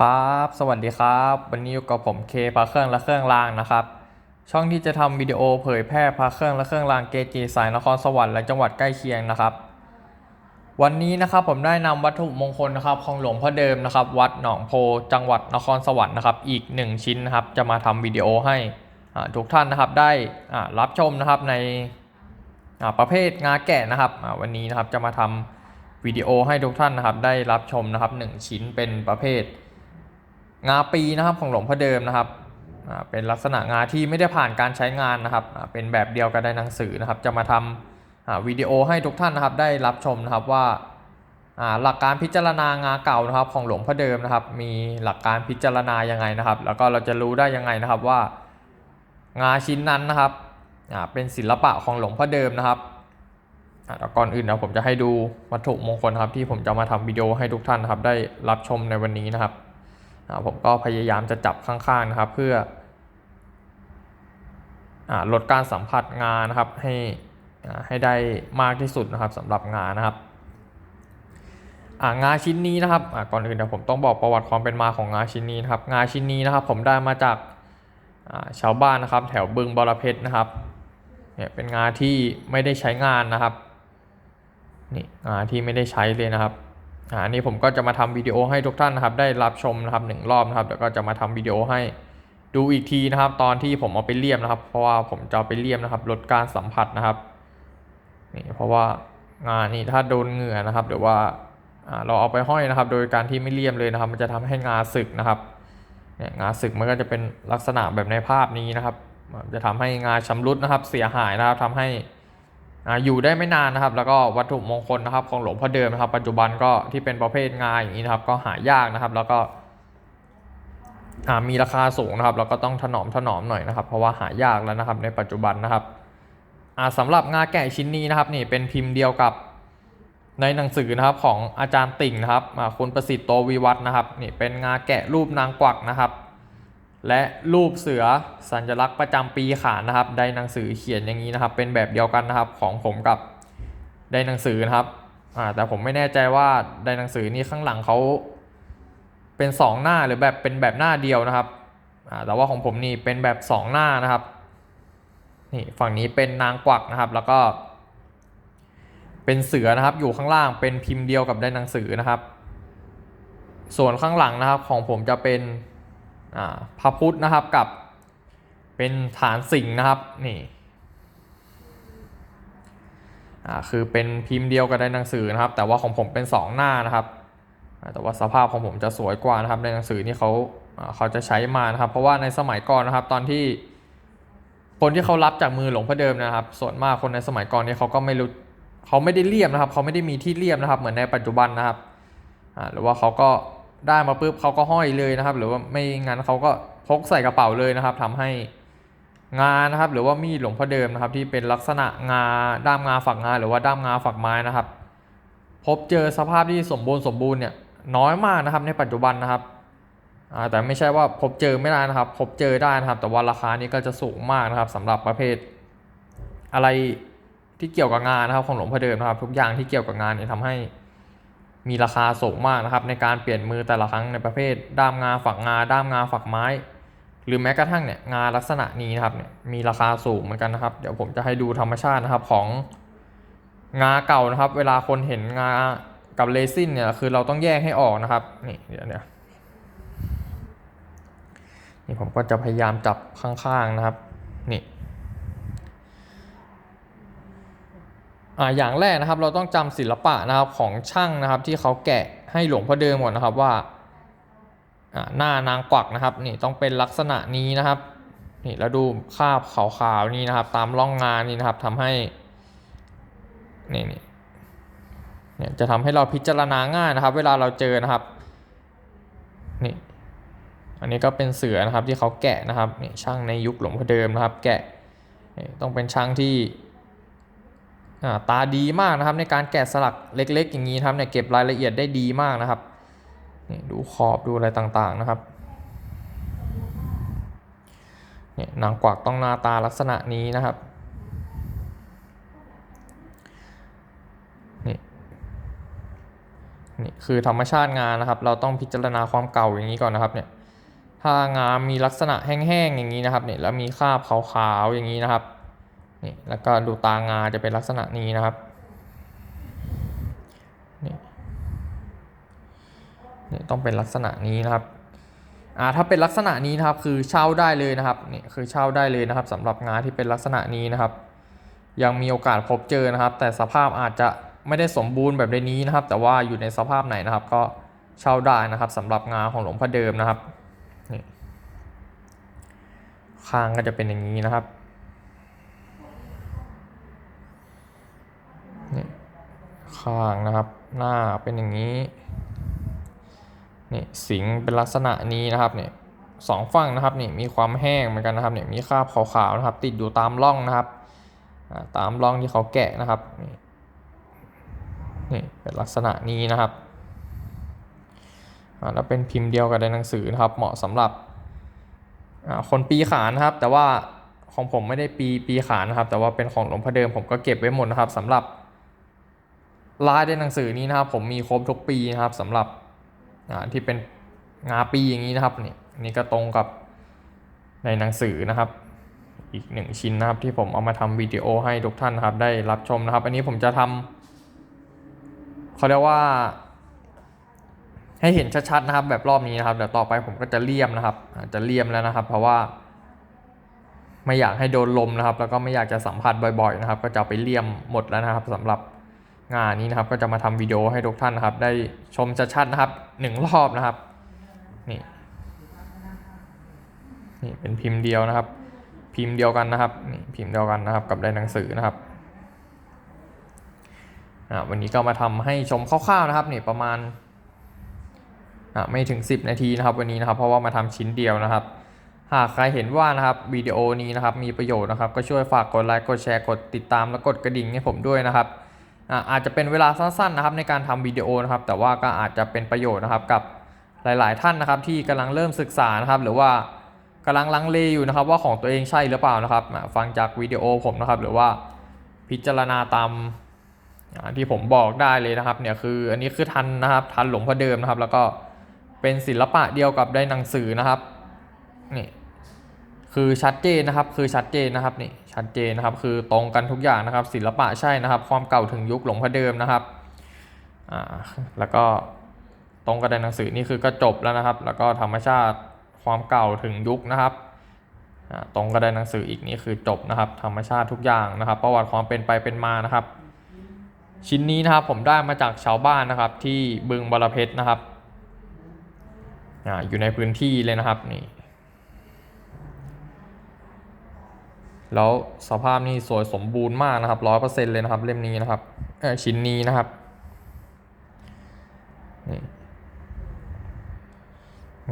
ครับสวัสดีครับ วันนี้อยู่กับผมเคพาเครื่องและเครื่องรางนะครับ ช่องที่จะทำวิดีโอเผยแพร่พาเครื่องและเครื่องรางเกจิสายนครสวรรค์และจังหวัดใกล้เคียงนะครับ วันนี้นะครับผมได้นำวัตถุมงคลนะครับของหลวงพ่อเดิมนะครับ วัดหนองโพจังหวัดนครสวรรค์นะครับ อีกหนึ่งชิ้นนะครับ จะมาทำวิดีโอให้ทุกท่านนะครับได้รับชมนะครับในประเภทงาแกะนะครับวันนี้นะครับจะมาทำวิดีโอให้ทุกท่านนะครับ ได้รับชมนะครับหนึ่งชิ้นเป็นประเภท งาปีนะครับของหลวงพ่อเดิมนะครับเป็นลักษณะงาที่ไม่ได้ผ่านการใช้งานนะครับเป็นแบบเดียวกับในหนังสือนะครับ จะมาทำวิดีโอให้ทุกท่านนะครับ ได้รับชมนะครับว่าหลักการพิจารณางาเก่านะครับ ของหลวงพ่อเดิมนะครับ มีหลักการพิจารณายังไงนะครับ แล้วก็เราจะรู้ได้ยังไงนะครับว่างาชิ้นนั้นนะครับเป็นศิลปะของหลวงพ่อเดิมนะครับแล้วก่อนอื่นนะผมจะให้ดูวัตถุมงคลครับที่ผมจะมาทำวิดีโอให้ทุกท่านนะครับ ได้รับชมในวันนี้นะครับ ผมก็พยายามจะจับข้างๆนะครับ เพื่ออลดการสัมผัสงานะครับให้ให้ได้มากที่สุดนะครับสำหรับงานนะครับอ่างาชิ้นนี้นะครับก่อนอื่นเดี๋ยวผมต้องบอกประวัติความเป็นมาของงานชิ้นนี้นะครับ งานชิ้นนี้นะครับ ผมได้มาจากาชาวบ้านนะครับ แถวบึงบรเพชรนะครับเนี่ยเป็นงานที่ไม่ได้ใช้งานนะครับนี่งานที่ไม่ได้ใช้เลยนะครับ อ่าอันนี้ผมก็จะมาทำวิดีโอให้ทุกท่านนะครับได้รับชมนะครับหนึ่งรอบนะครับแล้วก็จะมาทำวิดีโอให้ดูอีกทีนะครับ ตอนที่ผมเอาไปเลี่ยมนะครับ เพราะว่าผมจะเอาไปเลี่ยมนะครับลดการสัมผัสนะครับนี่เพราะว่างานนี่ถ้าโดนเหงื่อนะครับหรือว่าอ่าเราเอาไปห้อยนะครับ โดยการที่ไม่เลี่ยมเลยนะครับ มันจะทำให้งาสึกนะครับเนี่ยงาสึกมันก็จะเป็นลักษณะแบบในภาพนี้นะครับ จะทำให้งาชำรุดนะครับ เสียหายนะครับทำให้ อยู่ได้ไม่นานนะครับ แล้วก็วัตถุมงคลนะครับ ของหลวงพ่อเดิมนะครับ ปัจจุบันก็ที่เป็นประเภทงาอย่างนี้นะครับ ก็หายากนะครับ แล้วก็มีราคาสูงนะครับแล้วก็ต้องถนอมถนอมหน่อยนะครับ เพราะว่าหายากแล้วนะครับในปัจจุบันนะครับอ่าสำหรับงาแกะชิ้นนี้นะครับนี่เป็นพิมพ์เดียวกับในหนังสือนะครับของอาจารย์ติ่งนะครับคุณประสิทธิ์โตวิวัฒนะครับนี่เป็นงาแกะรูปนางกวักนะครับ และรูปเสือสัญลักษณ์ประจำปีขานนะครับ ได้หนังสือเขียนอย่างนี้นะครับ เป็นแบบเดียวกันนะครับของผมกับได้หนังสือนะครับอ่าแต่ผมไม่แน่ใจว่าได้หนังสือนี้ข้างหลังเขาเป็นสองหน้าหรือแบบเป็นแบบหน้าเดียวนะครับอ่าแต่ว่าของผมนี่เป็นแบบสองหน้านะครับนี่ฝั่งนี้เป็นนางกวักนะครับ แล้วก็เป็นเสือนะครับอยู่ข้างล่างเป็นพิมพ์เดียวกับได้หนังสือนะครับ ส่วนข้างหลังนะครับของผมจะเป็น พระพุทธนะครับกับเป็นฐานสิงห์นะครับนี่คือเป็นพิมพ์เดียวกับในหนังสือนะครับ แต่ว่าของผมเป็นสองหน้านะครับ แต่ว่าสภาพของผมจะสวยกว่านะครับ ในหนังสือนี่เขาเขาจะใช้มานะครับ เพราะว่าในสมัยก่อนนะครับ ตอนที่คนที่เขารับจากมือหลวงพ่อเดิมนะครับ ส่วนมากคนในสมัยก่อนนี่เขาก็ไม่รู้เขาไม่ได้เลี่ยมนะครับ เขาไม่ได้มีที่เลี่ยมนะครับ เหมือนในปัจจุบันนะครับหรือว่าเขาก็ ได้มาปุ๊บเขาก็ห้อยเลยนะครับ หรือว่าไม่งั้นเขาก็พกใส่กระเป๋าเลยนะครับทำให้งานะครับ หรือว่ามีดหลวงพ่อเดิมนะครับ ที่เป็นลักษณะงาด้ามงาฝักงา หรือว่าด้ามงาฝักไม้นะครับ พบเจอสภาพที่สมบูรณ์สมบูรณ์เนี่ยน้อยมากนะครับในปัจจุบันนะครับแต่ไม่ใช่ว่าพบเจอไม่ได้นะครับ พบเจอได้นะครับ แต่ว่าราคานี้ก็จะสูงมากนะครับสำหรับประเภท อะไรที่เกี่ยวกับงานนะครับของหลวงพ่อเดิมนะครับ ทุกอย่างที่เกี่ยวกับงานเนี่ยทำให้ มีราคาสูงมากนะครับในการเปลี่ยนมือแต่ละครั้งในประเภท ด้ามงาฝักงา ด้ามงาฝักไม้ หรือแม้กระทั่งเนี่ยงาลักษณะนี้นะครับเนี่ยมีราคาสูงเหมือนกันนะครับ เดี๋ยวผมจะให้ดูธรรมชาตินะครับของงาเก่านะครับ เวลาคนเห็นงากับเรซินเนี่ยคือเราต้องแยกให้ออกนะครับนี่เดี๋ยวเดี๋ยนี่ผมก็จะพยายามจับข้างๆนะครับนี่ อ่าอย่างแรกนะครับเราต้องจำศิลปะนะครับของช่างนะครับ ที่เขาแกะให้หลวงพ่อเดิมก่อนนะครับว่าอ่าหน้านางกวักนะครับนี่ต้องเป็นลักษณะนี้นะครับนี่แล้วดูคาบขาวๆนี่นะครับ ตามร่องงานนี่นะครับทำให้นี่นี่เนี่ยจะทำให้เราพิจารณาง่ายนะครับ เวลาเราเจอนะครับนี่อันนี้ก็เป็นเสือนะครับที่เขาแกะนะครับนี่ช่างในยุคหลวงพ่อเดิมนะครับ แกะนี่ต้องเป็นช่างที่ ตาดีมากนะครับในการแกะสลักเล็ก ๆ อย่างนี้ครับเนี่ยเก็บรายละเอียดได้ดีมากนะครับนี่ดูขอบดูอะไรต่างๆนะครับเนี่ยนางกวักต้องหน้าตาลักษณะนี้นะครับนี่นี่คือธรรมชาติงานนะครับ เราต้องพิจารณาความเก่าอย่างนี้ก่อนนะครับเนี่ยถ้างามีลักษณะแห้งๆอย่างนี้นะครับเนี่ยแล้วมีคราบขาวๆอย่างนี้นะครับ นี่แล้วก็ดูตางาจะเป็นลักษณะนี้นะครับนี่นี่ต้องเป็นลักษณะนี้นะครับอ่าถ้าเป็นลักษณะนี้นะครับคือเช่าได้เลยนะครับนี่คือเช่าได้เลยนะครับสำหรับงาที่เป็นลักษณะนี้นะครับ ยังมีโอกาสพบเจอนะครับ แต่สภาพอาจจะไม่ได้สมบูรณ์แบบในนี้นะครับ แต่ว่าอยู่ในสภาพไหนนะครับ ก็เช่าได้นะครับสำหรับงาของหลวงพ่อเดิมนะครับนี่ข้างก็จะเป็นอย่างนี้นะครับ ข้างนะครับ หน้าเป็นอย่างนี้นี่สิงเป็นลักษณะนี้นะครับเนี่ยสองฝั่งนะครับนี่มีความแห้งเหมือนกันนะครับเนี่ยมีคราบขาวๆนะครับ ติดอยู่ตามร่องนะครับตามร่องที่เขาแกะนะครับนี่เป็นลักษณะนี้นะครับแล้วเป็นพิมพ์เดียวกับในหนังสือนะครับ เหมาะสำหรับคนปีขานนะครับ แต่ว่าของผมไม่ได้ปีปีขานนะครับ แต่ว่าเป็นของหลวงพ่อเดิมผมก็เก็บไว้หมดนะครับสำหรับ ลายในหนังสือนี้นะครับ ผมมีครบทุกปีนะครับสำหรับที่เป็นงาปีอย่างนี้นะครับนี่นี่ก็ตรงกับในหนังสือนะครับ อีกหนึ่งชิ้นนะครับ ที่ผมเอามาทำวิดีโอให้ทุกท่านนะครับ ได้รับชมนะครับ อันนี้ผมจะทำเขาเรียกว่า ให้เห็นชัดๆนะครับ แบบรอบนี้นะครับเดี๋ยวต่อไปผมก็จะเลี่ยมนะครับจะเลี่ยมแล้วนะครับ เพราะว่า ไม่อยากให้โดนลมนะครับ แล้วก็ไม่อยากจะสัมผัสบ่อย ๆ นะครับ ก็จะไปเลี่ยมหมดแล้วนะครับสำหรับ งานนี้นะครับก็จะมาทำวิดีโอให้ทุกท่านนะครับ ได้ชมชัดๆนะครับหนึ่งรอบนะครับนี่นี่เป็นพิมพ์เดียวนะครับ พิมพ์เดียวกันนะครับนี่พิมพ์เดียวกันนะครับกับในหนังสือนะครับอ่าวันนี้ก็มาทำให้ชมคร่าวๆนะครับนี่ประมาณอ่าไม่ถึง 10 นาทีนะครับวันนี้นะครับ เพราะว่ามาทำชิ้นเดียวนะครับหากใครเห็นว่านะครับวิดีโอนี้นะครับมีประโยชน์นะครับ ก็ช่วยฝากกดไลค์กดแชร์กดติดตามและกดกระดิ่งให้ผมด้วยนะครับ อาจจะเป็นเวลาสั้นๆนะครับในการทำวิดีโอนะครับ แต่ว่าก็อาจจะเป็นประโยชน์นะครับกับหลาย ๆ ท่านนะครับ ที่กำลังเริ่มศึกษานะครับ หรือว่ากำลังลังเลอยู่นะครับ ว่าของตัวเองใช่หรือเปล่านะครับ ฟังจากวิดีโอผมนะครับ หรือว่าพิจารณาตามที่ผมบอกได้เลยนะครับเนี่ยคืออันนี้คือทันนะครับทันหลวงพ่อเดิมนะครับ แล้วก็เป็นศิลปะเดียวกับได้หนังสือนะครับนี่ คือชัดเจนนะครับ คือชัดเจนนะครับนี่ชัดเจนนะครับ คือตรงกันทุกอย่างนะครับ ศิลปะใช่นะครับ ความเก่าถึงยุคหลงพ่อเดิมนะครับอ่าแล้วก็ตรงกับในหนังสือนี่คือก็จบแล้วนะครับ แล้วก็ธรรมชาติความเก่าถึงยุคนะครับตรงกับในหนังสืออีกนี่คือจบนะครับ ธรรมชาติทุกอย่างนะครับ ประวัติความเป็นไปเป็นมานะครับ ชิ้นนี้นะครับผมได้มาจากชาวบ้านนะครับ ที่บึงบรเพชรนะครับออยู่ในพื้นที่เลยนะครับนี่ แล้วสภาพนี่สวยสมบูรณ์มากนะครับร้อยเปอร์เซ็นเลยนะครับ เล่มนี้นะครับเออชิ้นนี้นะครับนี่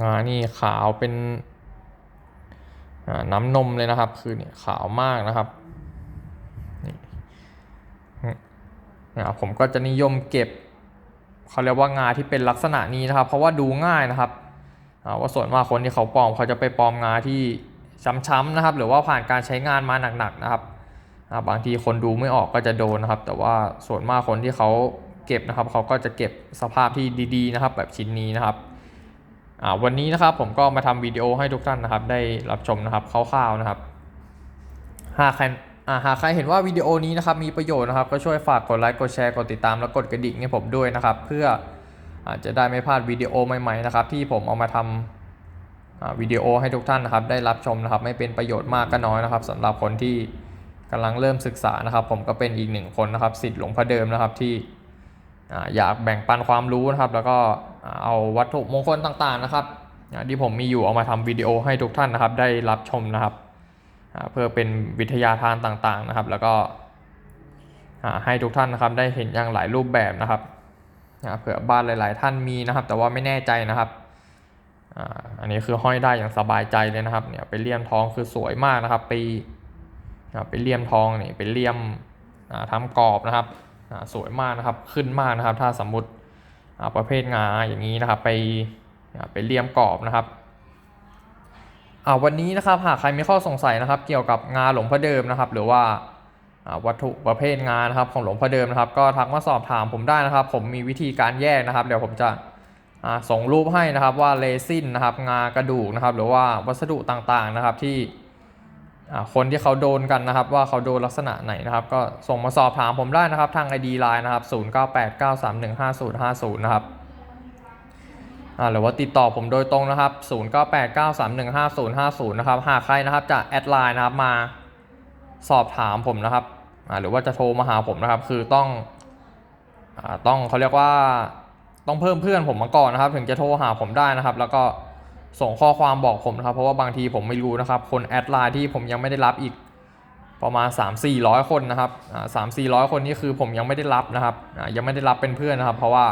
งานี่ขาวเป็นน้ำนมเลยนะครับ คือเนี่ยขาวมากนะครับนี่นี่ยผมก็จะนิยมเก็บเขาเรียกว่างาที่เป็นลักษณะนี้นะครับ เพราะว่าดูง่ายนะครับว่าส่วนมากคนที่เขาปลอมเขาจะไปปลอมงาที่ ช้ำๆนะครับ หรือว่าผ่านการใช้งานมาหนักๆนะครับบางทีคนดูไม่ออกก็จะโดนนะครับ แต่ว่าส่วนมากคนที่เขาเก็บนะครับ เขาก็จะเก็บสภาพที่ดีๆ นะครับ แบบชิ้นนี้นะครับวันนี้นะครับผมก็มาทำวิดีโอให้ทุกท่านนะครับ ได้รับชมนะครับคร่าวๆนะครับ หากใครหากใครเห็นว่าวิดีโอนี้นะครับมีประโยชน์นะครับ ก็ช่วยฝากกดไลค์กดแชร์กดติดตามและกดกระดิ่งให้ผมด้วยนะครับ เพื่ออาจจะได้ไม่พลาดวิดีโอใหม่ๆนะครับ ที่ผมเอามาทำอ่า วิดีโอให้ทุกท่านนะครับได้รับชมนะครับไม่เป็นประโยชน์มากก็น้อยนะครับสำหรับคนที่กำลังเริ่มศึกษานะครับ ผมก็เป็นอีกหนึ่งคนนะครับสิทธิ์หลวงพ่อเดิมนะครับที่ออยากแบ่งปันความรู้นะครับ แล้วก็เอาวัตถุมงคลต่างๆนะครับที่ผมมีอยู่เอามาทำวิดีโอให้ทุกท่านนะครับ ได้รับชมนะครับเพื่อเป็นวิทยาทานต่างๆนะครับ แล้วก็ให้ทุกท่านนะครับได้เห็นอย่างหลายรูปแบบนะครับเผื่อบ้านหลาย ๆ ท่านมีนะครับ แต่ว่าไม่แน่ใจนะครับ อันนี้คือห้อยได้อย่างสบายใจเลยนะครับเนี่ยไปเลี่ยมทองคือสวยมากนะครับไปอ่าไปเลี่ยมทองนี่ไปเลี่ยมอ่าทำกรอบนะครับสวยมากนะครับขึ้นมากนะครับ ถ้าสมมติประเภทงาอย่างนี้นะครับ ไปไปเลี่ยมกรอบนะครับวันนี้นะครับหากใครมีข้อสงสัยนะครับ เกี่ยวกับงาหลวงพ่อเดิมนะครับ หรือว่าวัตถุประเภทงานนะครับของหลวงพ่อเดิมนะครับ ก็ทักมาสอบถามผมได้นะครับ ผมมีวิธีการแยกนะครับ เดี๋ยวผมจะ ส่งรูปให้นะครับว่าเรซินนะครับงากระดูกนะครับ หรือว่าวัสดุต่างๆนะครับที่อ่าคนที่เขาโดนกันนะครับ ว่าเขาโดนลักษณะไหนนะครับ ก็ส่งมาสอบถามผมได้นะครับ ทาง ID Line นะครับ 0989315050 นะครับอ่าหรือว่าติดต่อผมโดยตรงนะครับ 0989315050 นะครับ หากใครนะครับจะแอดไลน์นะครับมาสอบถามผมนะครับอ่าหรือว่าจะโทรมาหาผมนะครับ คือต้องอ่าต้องเขาเรียกว่า ต้องเพิ่มเพื่อนผมมาก่อนนะครับ ถึงจะโทรหาผมได้นะครับ แล้วก็ส่งข้อความบอกผมนะครับ เพราะว่าบางทีผมไม่รู้นะครับ คนแอดไลน์ที่ผมยังไม่ได้รับอีกประมาณ 3 4 0 0 คนนะครับสามสี่ร้อยคนนี่คือผมยังไม่ได้รับนะครับ ยังไม่ได้รับเป็นเพื่อนนะครับ เพราะว่า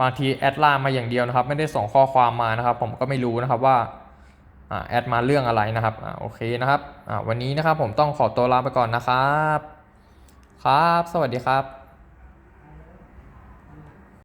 บางทีแอดไลน์มาอย่างเดียวนะครับ ไม่ได้ส่งข้อความมานะครับ ผมก็ไม่รู้นะครับว่าแอดมาเรื่องอะไรนะครับอโอเคนะครับวันนี้นะครับผมต้องขอตัวลาไปก่อนนะครับ ครับ สวัสดีครับ